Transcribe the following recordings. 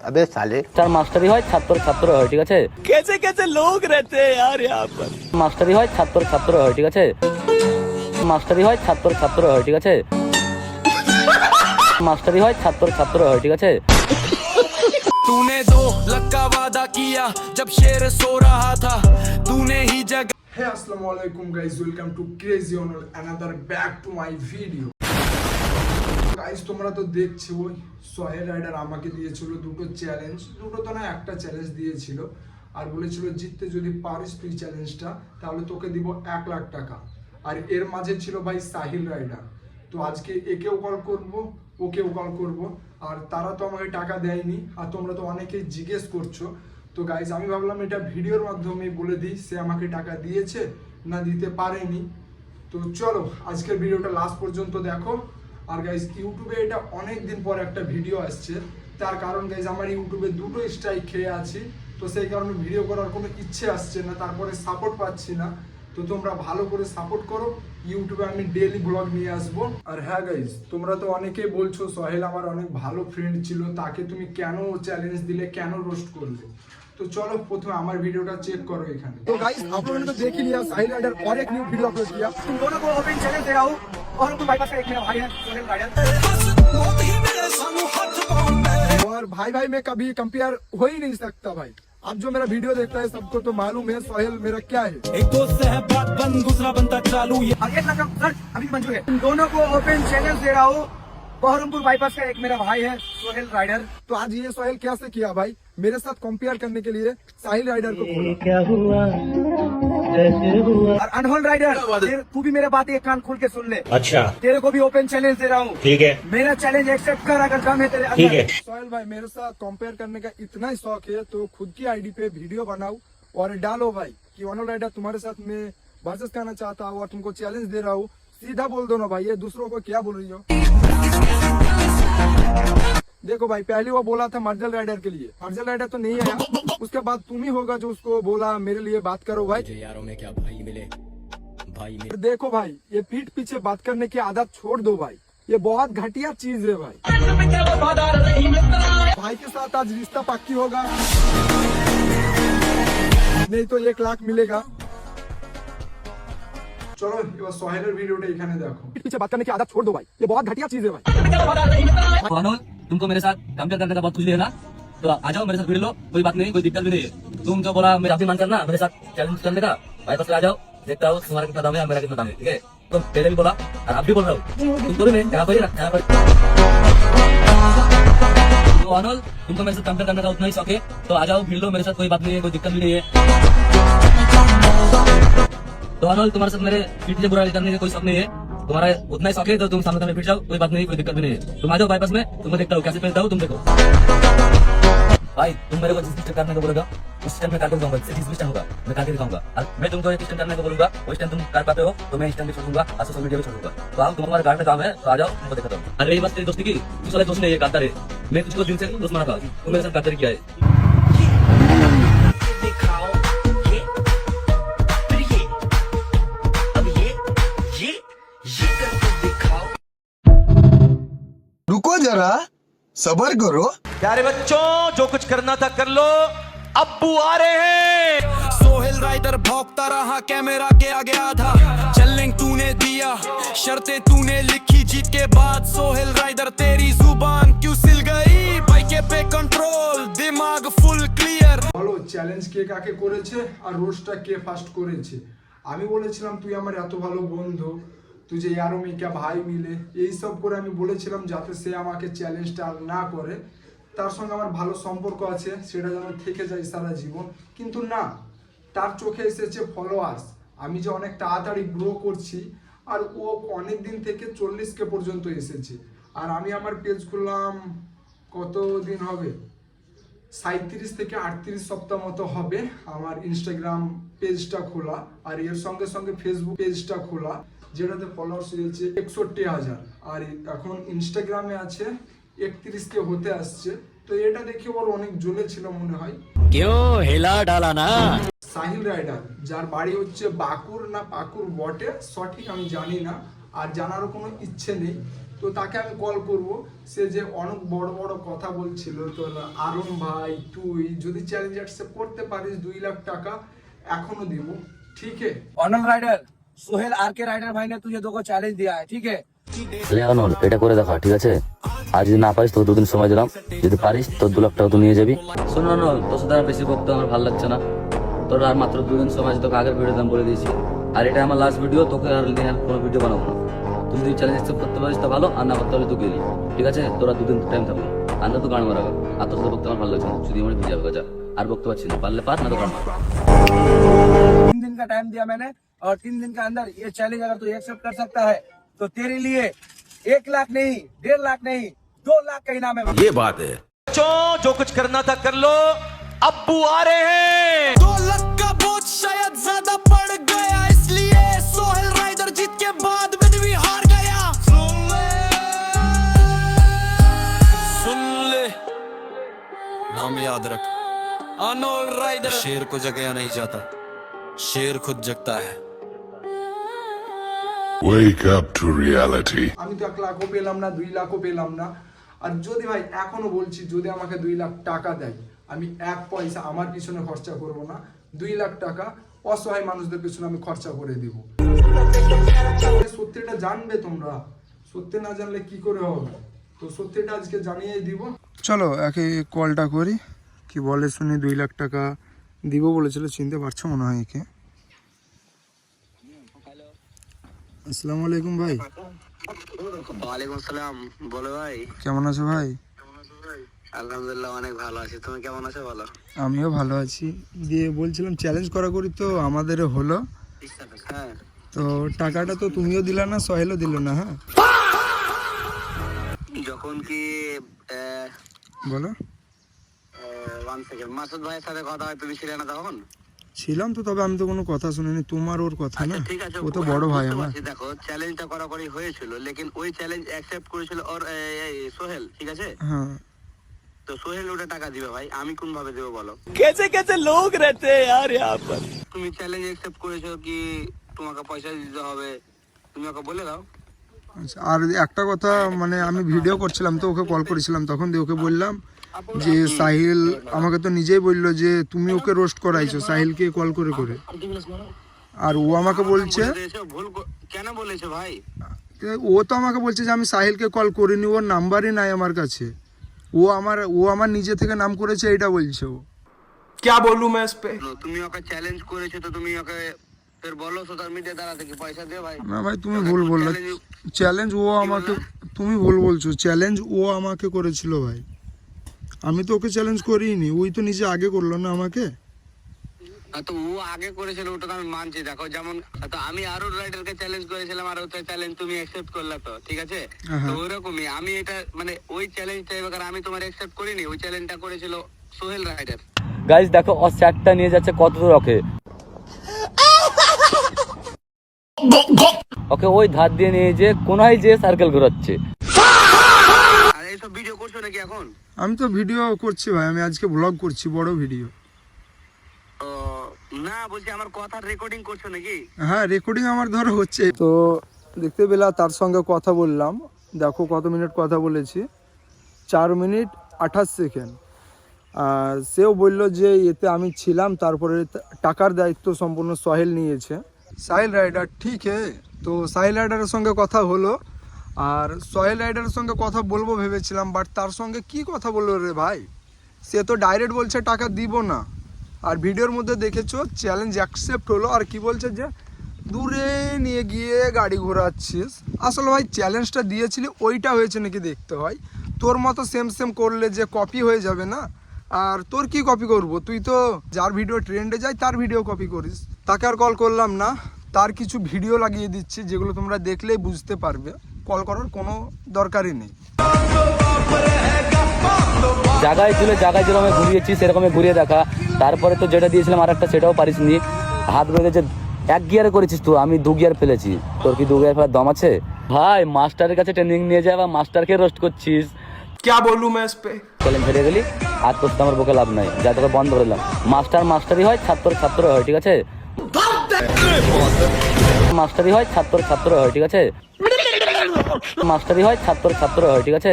अबे साले চার মাস্টারি হয় ছাত্র ছাত্র হয় ঠিক আছে कैसे कैसे लोग रहते हैं यार यहाँ पर মাস্টারি হয় ছাত্র ছাত্র হয় ঠিক আছে মাস্টারি হয় ছাত্র ছাত্র হয় ঠিক আছে মাস্টারি হয় ছাত্র ছাত্র হয় ঠিক আছে तूने दो लग का वादा किया जब शेर सो रहा था तूने ही जगह Hey আসসালামু আলাইকুম guys welcome to crazy on another back to my video guys তোমরা তো দেখছ, ওই সোহেল রাইডার আমাকে দিয়েছিল দুটো চ্যালেঞ্জ দুটো তো না, একটা চ্যালেঞ্জ দিয়েছিল। আর বলেছিল, জিততে যদি পারিস তুই চ্যালেঞ্জটা তাহলে তোকে দিব এক লাখ টাকা। আর এর মাঝে ছিল ভাই সাহিল রাইডার তো আজকে একেও কল করব, ওকেও কল করব। আর তারা তো আমাকে টাকা দেয়নি, আর তোমরা তো অনেকেই জিজ্ঞেস করছ। তো গাইজ আমি ভাবলাম এটা ভিডিওর মাধ্যমে বলে দিই, সে আমাকে টাকা দিয়েছে না দিতে পারেনি। তো চলো, আজকের ভিডিওটা লাস্ট পর্যন্ত দেখো। আর গাইজ ইউটিউবে এটা অনেক দিন পর একটা ভিডিও আসছে। তার কারণ গাইজ আমার ইউটিউবে দুটো স্ট্রাইক খেয়ে আছি। তো সেই কারণে ভিডিও করার কোনো ইচ্ছে আসছে না, তারপরে সাপোর্ট পাচ্ছি না। তো তোমরা ভালো করে সাপোর্ট করো। ইউটিউবে আমি ডেলি ব্লগ নিয়ে আসব। আর হ্যাঁ গাইজ তোমরা তো অনেকেই বলছো, সোহেল আমার অনেক ভালো ফ্রেন্ড ছিল, তাকে তুমি কেন চ্যালেঞ্জ দিলে, কেন রোস্ট করলে? তো চলো প্রথমে আমার ভিডিওটা চেক করো এখানে तो गाइस आप लोगों ने तो देख ही लिया साहिल राइडर और एक न्यू वीडियो अपलोड किया तुम दोनों को ओपन चैलेंज दे रहा हूँ और उनको बाईपास का एक मेरा भाई है सोहेल राइडर और भाई भाई में कभी कंपेयर हो ही नहीं सकता भाई अब जो मेरा वीडियो देखता है सबको तो मालूम है सोहेल मेरा क्या है एक दोस्त है बात बंद दूसरा बनता चालू ये और एक लाख का सर अभी मंजूर है तुम दोनों को ओपन चैलेंज दे रहा हूँ बहरमपुर बाईपास का एक मेरा भाई है सोहेल राइडर तो आज ये सोहेल कैसे किया भाई मेरे साथ कंपेयर करने के लिए साहिल राइडर को खोला। और अनहोल राइडर तू भी मेरे बात एक कान खोल के सुन ले। अच्छा। तेरे को भी ओपन चैलेंज दे रहा हूँ। ठीक है। मेरा चैलेंज एक्सेप्ट कर अगर दम है तेरे ठीक है। सोहेल भाई मेरे साथ कंपेयर करने का इतना ही शौक है तो खुद की आईडी पे वीडियो बनाओ और डालो भाई कि ऑनर राइडर तुम्हारे साथ मैं वर्सेस करना चाहता हूँ और तुमको चैलेंज दे रहा हूँ। सीधा बोल दो ना भाई ये दूसरों को क्या बोल रही हो? देखो भाई पहले वो बोला था मर्जल राइडर के लिए मर्जल राइडर तो नहीं आया उसके बाद तुम ही होगा जो उसको बोला मेरे लिए बात करो भाई यारों में क्या भाई मिले भाई मिले देखो भाई ये पीठ पीछे बात करने की आदत छोड़ दो भाई ये बहुत घटिया चीज है भाई भाई के साथ आज रिश्ता पक्की होगा नहीं तो एक लाख मिलेगा চলো এবার সোহেলের ভিডিওটা এখানে দেখো पीठ पीछे बात करने की आदत छोड़ दो भाई ये बहुत घटिया चीज है भाई अनोल तुमको मेरे साथ कंपेयर करने का बहुत खुशी है ना? तो आ जाओ मेरे साथ भिड़ लो, कोई बात नहीं, कोई दिक्कत भी नहीं है। तुम जो बोला, मेरा अभिमान करना, मेरे साथ चैलेंज करने का बाईपास पे आ जाओ। देखता हूँ तुम्हारा कितना दाम है, मेरा कितना दाम है, ठीक है? तो पहले भी बोला, और अब भी बोल रहा हूँ। तुम दोनों में यहाँ पर यहाँ पर। तो अनोल, तुमको मेरे साथ कंपेयर करने का उतना ही शौक है। तो आ जाओ भिड़ लो, मेरे साथ कोई बात नहीं है, कोई दिक्कत भी नहीं है। तो अनोल, तुम्हारे साथ मेरे पीठ से बुरा करने का कोई शौक नहीं है। तुम्हारा उतना ही शौक है तो तुम सामने सामने फिट जाओ, कोई बात नहीं, कोई दिक्कत भी नहीं है। तुम आ जाओ बाईपास में तुमको देखता हूँ, कैसे पहनता हूँ, तुम देखो। भाई, तुम मेरे को जिस स्टेप करने को बोलेगा, उस स्टेप में करके दिखाऊँगा जिस भी होगा, मैं करके दिखाऊँगा। और मैं तुमको एक स्टेप करने को बोलूँगा वो स्टेप तुम कर पाते हो तो मैं स्टेप भी छोड़ दूँगा और सोशल मीडिया भी छोड़ दूँगा तो आप तुम्हारे गार्ड में काम है तो आ जाओ, तुमको दिखाता हूँ। अरे, ये बात तेरी दोस्ती की साले दोस्त नहीं है गाद्दार है मैं तुझको दिल से दोस्त माना था तू मेरे साथ गाद्दारी किया है? सबर करो प्यारे बच्चों जो कुछ करना था कर लो अब्बू आ रहे हैं सोहेल राइडर भौंकता रहा कैमरा के आगे आधा चैलेंज तूने दिया शर्तें तूने लिखी जीत के बाद सोहेल राइडर तेरी जुबान क्यों सिल गई बाइके पे कंट्रोल दिमाग फुल क्लियर বলো চ্যালেঞ্জ কে কাকে করেছে আর রোস্টটা কে ফার্স্ট করেছে আমি বলেছিলাম তুই আমার এত ভালো বন্ধু তুই যে মিকা ভাই মিলে, এই সব করে আমি বলেছিলাম যাতে সে আমাকে চ্যালেঞ্জটা আর না করে। তার সঙ্গে আমার ভালো সম্পর্ক আছে, সেটা যেন থেকে যায় সারা জীবন। কিন্তু না, তার চোখে এসেছে ফলোয়ার্স আমি যে অনেক তাড়াতাড়ি গ্রো করছি, আর ও অনেক দিন থেকে চল্লিশ কে পর্যন্ত এসেছে। আর আমি আমার পেজ খুললাম, কত দিন হবে? সাঁত্রিশ থেকে আটত্রিশ সপ্তাহ মতো হবে আমার ইনস্টাগ্রাম পেজটা খোলা, আর এর সঙ্গে সঙ্গে ফেসবুক পেজটা খোলা। যেটাতে ফলোয়ার্স রয়েছে একষট্টি হাজার। আর এখন ইনস্টাগ্রামে আছে একত্রিশকে হতে আসছে। তো এটা দেখে ওর অনেক ছিল মনে হয়। কেউ হেলা ডালা না। সাহিল রাইডার যার বাড়ি হচ্ছে বাকুর না পাকুর বটে সঠিক আমি জানি না আর জানারও কোনো ইচ্ছে নেই। তো তাকে আমি কল করব। সে যে অনেক বড় বড় কথা বলছিল তো আরম ভাই তুই যদি চ্যালেঞ্জ করতে পারিস দুই লাখ টাকা এখনও দেবো। ঠিক আছে? অনল রাইডার सोहेल आर के राइडर भाई ने तुझे दो को चैलेंज दिया है ठीक है লেয়ানোর এটা করে দেখা ঠিক আছে আর যদি না পারিস তো দুদিন সময় দিলাম যদি পারিস তোর দু লাখ টাকা তুই নিয়ে যাবি শোন না তোর সাথে আর বেশি বকতে আমার ভালো লাগছে না তোর আর মাত্র দুদিন সময় আছে তোকে আগের ভিডিও দাম বলে দিয়েছি আর এটা আমার লাস্ট ভিডিও তোকে আর নিয়ে আর কোনো ভিডিও বানাবো না তুই যদি চ্যালেঞ্জ অ্যাকসেপ্ট করতে পারিস তো ভালো আর না করতে হলে তুই গেলি ঠিক আছে তোরা দুদিন টাইম থাকবে আর না তো গান মারাবে আর তোর সাথে বকতে আমার ভালো লাগছে না যদি আমার ভিজে যাবে যা আর বকতে পারছি না পারলে পার না তো গান মার तीन दिन का टाइम दिया मैंने और तीन दिन के अंदर ये चैलेंज अगर तू एक्सेप्ट कर सकता है तो तेरे लिए एक लाख नहीं डेढ़ लाख नहीं दो लाख का इनाम है। ये बात है। बच्चों जो कुछ करना था कर लो। अब्बू आ रहे हैं। दो लाख का बोझ शायद ज़्यादा पड़ गया इसलिए सोहेल राइडर जीत के बाद में भी हार गया। सुन ले। सुन ले। नाम याद रख। अनोल राइडर। शेर को जगाया नहीं जाता शेर खुद जगता है। Wake up to reality. আমি তো এক লাখও পেলাম না দুই লাখও পেলাম না। আর যদি ভাই এখনও বলছি যদি আমাকে দুই লাখ টাকা দেয় আমি এক পয়সা আমার পিছনে খরচা করব না। দুই লাখ টাকা অসহায় মানুষদের পিছনে আমি খরচা করে দিব। সত্যিটা জানবে তোমরা। সত্যি না জানলে কি করে হবে? তো সত্যিটা আজকে জানিয়ে দিব। চলো একে কলটা করি। কি বলে শুনি দুই লাখ টাকা দিব বলেছিল চিনতে পারছ মনে হয় একে? আসসালামু আলাইকুম ভাই। ওয়ালাইকুম আসসালাম বলো ভাই। কেমন আছো ভাই? আলহামদুলিল্লাহ অনেক ভালো আছি। তুমি কেমন আছো বলো? আমিও ভালো আছি। দিয়ে বলছিলাম চ্যালেঞ্জ করা করি তো আমাদেরও হলো। হ্যাঁ। তো টাকাটা তো তুমিও দিলা না সহেলও দিল না হ্যাঁ? যখন কি বলো। ওয়ান সেকেন্ড মাসুদ ভাইয়ের সাথে কথা হয় তুমি ছিলে না তখন? ছিলাম তো তবে আমি তো কোনো কথা শুনিনি। তোমার ওর কথা আচ্ছা, না? ও তো বড় ভাই আমার। দেখো চ্যালেঞ্জটা করাকরি হয়েছিল লেকিন ওই চ্যালেঞ্জ অ্যাকসেপ্ট করেছিল ওর সোহেল ঠিক আছে? হ্যাঁ। তো সোহেল ওটা টাকা দিবে ভাই আমি কোন ভাবে দেবো বলো? লোক রেতে আর ইয়ার পর। তুমি চ্যালেঞ্জ অ্যাকসেপ্ট করেছ কি তোমাকে পয়সা দিতে হবে? তুমি ওকে বলে দাও। আচ্ছা, আর একটা কথা আচ্ছা, মানে আমি ভিডিও করছিলাম তো ওকে কল করেছিলাম তখন দিয়ে ওকে বললাম যে সাহিল আমাকে তো নিজেই বললো যে তুমি ওকে রোস্ট করাইছো সাহিলকে কল করে করে আর ও আমাকে বলছে বলে দিয়েছো, ভুল কো- কেন বলেছো ভাই ও তো আমাকে বলছে যে আমি সাহিলকে কল করিনি ওর নাম্বারই নাই আমার কাছে ও আমার ও আমার নিজে থেকে নাম করেছে এটা বলছে ও क्या बोलूं मैं इस पे তো তুমি ওকে চ্যালেঞ্জ করেছো তো তুমি ওকে ফের বলো সোশ্যাল মিডিয়া দ্বারা কি পয়সা দিও ভাই না ভাই তুমি ভুল বললে চ্যালেঞ্জ ও আমাকে তুমি ভুল বলছো চ্যালেঞ্জ ও আমাকে করেছিল ভাই আমি তো ওকে চ্যালেঞ্জ করিনি ওই তো নিজে আগে করল না আমাকে? তো ও আগে করেছিল ওটা তো আমি মানছি। দেখো যেমন তো আমি আরও রাইডারকে চ্যালেঞ্জ করেছিলাম আর ওটা চ্যালেঞ্জ তুমি অ্যাকসেপ্ট করলে তো ঠিক আছে? তো ওইরকমই আমি এটা মানে ওই চ্যালেঞ্জটা এবার আমি তোমার অ্যাকসেপ্ট করিনি ওই চ্যালেঞ্জটা করেছিল সোহেল রাইডার। গাইজ দেখো ও স্যাটটা নিয়ে যাচ্ছে কত দূর ওকে। ওকে ওই ধার দিয়ে নিয়ে যে কোনায় যে সার্কেল ঘোরাচ্ছে। আর এইসব ভিডিও নাকি এখন? আমি তো ভিডিও করছি ভাই আমি আজকে ব্লগ করছি বড় ভিডিও ও না বলছি আমার কথা রেকর্ডিং করছ নাকি? হ্যাঁ রেকর্ডিং আমার ধরো হচ্ছে। তো দেখতে পেলা তার সঙ্গে কথা বললাম। দেখো কত মিনিট কথা বলেছি। চার মিনিট আঠাশ সেকেন্ড আর সেও বলল যে এতে আমি ছিলাম তারপরে টাকার দায়িত্ব সম্পূর্ণ সাহিল নিয়েছে। সাহিল রাইডার ঠিক হে। তো সাহিল রাইডারের সঙ্গে কথা হলো। আর সয়েল রাইডারের সঙ্গে কথা বলব ভেবেছিলাম বাট তার সঙ্গে কি কথা বলল রে ভাই? সে তো ডাইরেক্ট বলছে, টাকা দিব না। আর ভিডিওর মধ্যে দেখেছ চ্যালেঞ্জ অ্যাকসেপ্ট হলো, আর কি বলছে যে, দূরে নিয়ে গিয়ে গাড়ি ঘোরাচ্ছিস। আসলে ভাই চ্যালেঞ্জটা দিয়েছিলি, ওইটা হয়েছে নাকি দেখতে হয়। তোর মতো সেম সেম করলে যে কপি হয়ে যাবে না। আর তোর কি কপি করব? তুই তো যার ভিডিও ট্রেন্ডে যায় তার ভিডিও কপি করিস। তাকে আর কল করলাম না। তার কিছু ভিডিও লাগিয়ে দিচ্ছি, যেগুলো তোমরা দেখলেই বুঝতে পারবে। কল করার কোনো দরকারই নেই জায়গায় ছিল জায়গায় যেরকম আমি ঘুরিয়েছি সেরকম ঘুরিয়ে দেখা তারপরে তো যেটা দিয়েছিলাম আর একটা সেটাও পারিস নি হাত বেঁধেছে এক গিয়ারে করেছিস তো আমি দু গিয়ার ফেলেছি তোর কি দু গিয়ার ফেলার দম আছে ভাই মাস্টারের কাছে ট্রেনিং নিয়ে যাওয়া মাস্টারকে রোস্ট করছিস क्या बोलूं मैं इस पे চ্যালেঞ্জ হেরে গেলি আর তোর সাথে আমার বুকে লাভ নাই যা তোকে বন্ধ করে দিলাম মাস্টার মাস্টারই হয় ছাত্র ছাত্র হয় ঠিক আছে মাস্টারই হয় ছাত্র ছাত্র হয় ঠিক আছে মাস্টারি হয় ছাত্র ছাত্র হয় ঠিক আছে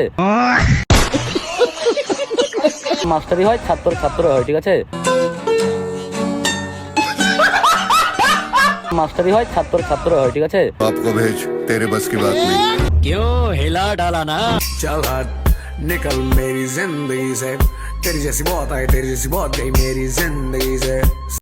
মাস্টারি হয় ছাত্র ছাত্র হয় ঠিক আছে মাস্টারি হয় ছাত্র ছাত্র হয় ঠিক আছে बाप को भेज तेरे बस की बात नहीं चल हट निकल मेरी जिंदगी से तेरी जैसी बहुत आई तेरी जैसी बहुत गई मेरी जिंदगी से